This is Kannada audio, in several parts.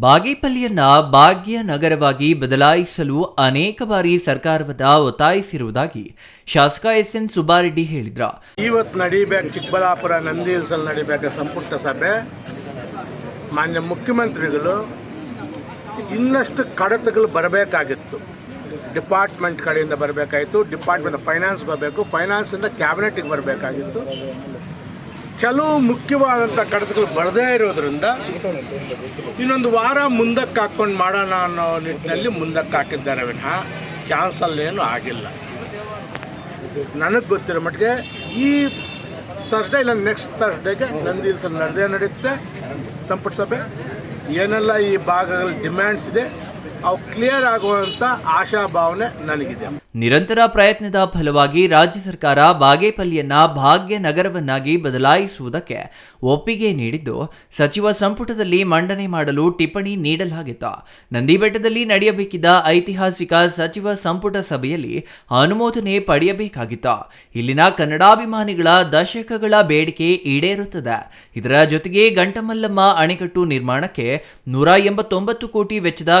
ಬಾಗೇಪಲ್ಲಿಯನ್ನ ಭಾಗ್ಯ ನಗರವಾಗಿ ಬದಲಾಯಿಸಲು ಅನೇಕ ಬಾರಿ ಸರ್ಕಾರವನ್ನ ಒತ್ತಾಯಿಸಿರುವುದಾಗಿ ಶಾಸಕ ಎಸ್ ಎನ್ ಸುಬ್ಬಾರೆಡ್ಡಿ ಹೇಳಿದ್ರ. ಇವತ್ತು ನಡೀಬೇಕು ಚಿಕ್ಕಬಳ್ಳಾಪುರ ನಂದಿ ಹಿಲ್ಸಲ್ಲಿ ನಡೀಬೇಕು ಸಂಪುಟ ಸಭೆ. ಮಾನ್ಯ ಮುಖ್ಯಮಂತ್ರಿಗಳು ಇನ್ನಷ್ಟು ಕಡತಗಳು ಬರಬೇಕಾಗಿತ್ತು. ಡಿಪಾರ್ಟ್ಮೆಂಟ್ ಕಡೆಯಿಂದ ಬರಬೇಕಾಯಿತು ಡಿಪಾರ್ಟ್ಮೆಂಟ್ ಫೈನಾನ್ಸ್ ಬರಬೇಕು ಫೈನಾನ್ಸಿಂದ ಕ್ಯಾಬಿನೆಟಿಗೆ ಬರಬೇಕಾಗಿತ್ತು. ಕೆಲವು ಮುಖ್ಯವಾದಂಥ ಕಡತಗಳು ಬರದೇ ಇರೋದ್ರಿಂದ ಇನ್ನೊಂದು ವಾರ ಮುಂದಕ್ಕೆ ಹಾಕ್ಕೊಂಡು ಮಾಡೋಣ ಅನ್ನೋ ನಿಟ್ಟಿನಲ್ಲಿ ಮುಂದಕ್ಕೆ ಹಾಕಿದ್ದಾರೆ ವಿನಃ ಕ್ಯಾನ್ಸಲ್ ಏನು ಆಗಿಲ್ಲ. ನನಗೆ ಗೊತ್ತಿರೋ ಮಟ್ಟಿಗೆ ಈ ಥರ್ಸ್ಡೇ ಇಲ್ಲ ನೆಕ್ಸ್ಟ್ ತರ್ಸ್ಡೇಗೆ ನಂದಿ ಹಿಲ್ಸಲ್ಲಿ ನಡೆದೇ ನಡೆಯುತ್ತೆ ಸಂಪುಟ ಸಭೆ. ಏನೆಲ್ಲ ಈ ಭಾಗಗಳ ಡಿಮ್ಯಾಂಡ್ಸ್ ಇದೆ ಅವು ಕ್ಲಿಯರ್ ಆಗುವಂಥ ಆಶಾಭಾವನೆ ನನಗಿದೆ. ನಿರಂತರ ಪ್ರಯತ್ನದ ಫಲವಾಗಿ ರಾಜ್ಯ ಸರ್ಕಾರ ಬಾಗೇಪಲ್ಲಿಯನ್ನ ಭಾಗ್ಯ ನಗರವನ್ನಾಗಿ ಬದಲಾಯಿಸುವುದಕ್ಕೆ ಒಪ್ಪಿಗೆ ನೀಡಿದ್ದು, ಸಚಿವ ಸಂಪುಟದಲ್ಲಿ ಮಂಡನೆ ಮಾಡಲು ಟಿಪ್ಪಣಿ ನೀಡಲಾಗಿತ್ತು. ನಂದಿಬೆಟ್ಟದಲ್ಲಿ ನಡೆಯಬೇಕಿದ್ದ ಐತಿಹಾಸಿಕ ಸಚಿವ ಸಂಪುಟ ಸಭೆಯಲ್ಲಿ ಅನುಮೋದನೆ ಪಡೆಯಬೇಕಾಗಿತ್ತು. ಇಲ್ಲಿನ ಕನ್ನಡಾಭಿಮಾನಿಗಳ ದಶಕಗಳ ಬೇಡಿಕೆ ಈಡೇರುತ್ತದೆ. ಇದರ ಜೊತೆಗೆ ಗಂಟಮಲ್ಲಮ್ಮ ಅಣೆಕಟ್ಟು ನಿರ್ಮಾಣಕ್ಕೆ ನೂರ ಎಂಬತ್ತೊಂಬತ್ತು ಕೋಟಿ ವೆಚ್ಚದ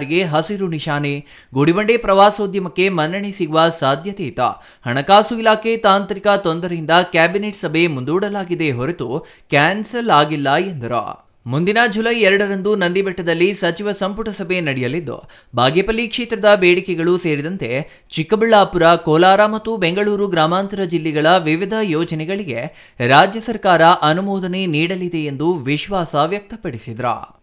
ಕಾಮಗಾರಿಗೆ ಹಸಿರು ನಿಶಾನೆ. ಗುಡಿಬಂಡೆ ಪ್ರವಾಸೋದ್ಯಮಕ್ಕೆ ಮನ್ನಣೆ ಸಿಗುವ ಸಾಧ್ಯತೆ ಇತ್ತ. ಹಣಕಾಸು ಇಲಾಖೆ ತಾಂತ್ರಿಕ ತೊಂದರೆಯಿಂದ ಕ್ಯಾಬಿನೆಟ್ ಸಭೆ ಮುಂದೂಡಲಾಗಿದೆ ಹೊರತು ಕ್ಯಾನ್ಸಲ್ ಆಗಿಲ್ಲ ಎಂದರು. ಮುಂದಿನ ಜುಲೈ ಎರಡರಂದು ನಂದಿಬೆಟ್ಟದಲ್ಲಿ ಸಚಿವ ಸಂಪುಟ ಸಭೆ ನಡೆಯಲಿದ್ದು, ಬಾಗೇಪಲ್ಲಿ ಕ್ಷೇತ್ರದ ಬೇಡಿಕೆಗಳು ಸೇರಿದಂತೆ ಚಿಕ್ಕಬಳ್ಳಾಪುರ, ಕೋಲಾರ ಮತ್ತು ಬೆಂಗಳೂರು ಗ್ರಾಮಾಂತರ ಜಿಲ್ಲೆಗಳ ವಿವಿಧ ಯೋಜನೆಗಳಿಗೆ ರಾಜ್ಯ ಸರ್ಕಾರ ಅನುಮೋದನೆ ನೀಡಲಿದೆ ಎಂದು ವಿಶ್ವಾಸ ವ್ಯಕ್ತಪಡಿಸಿದ್ರ.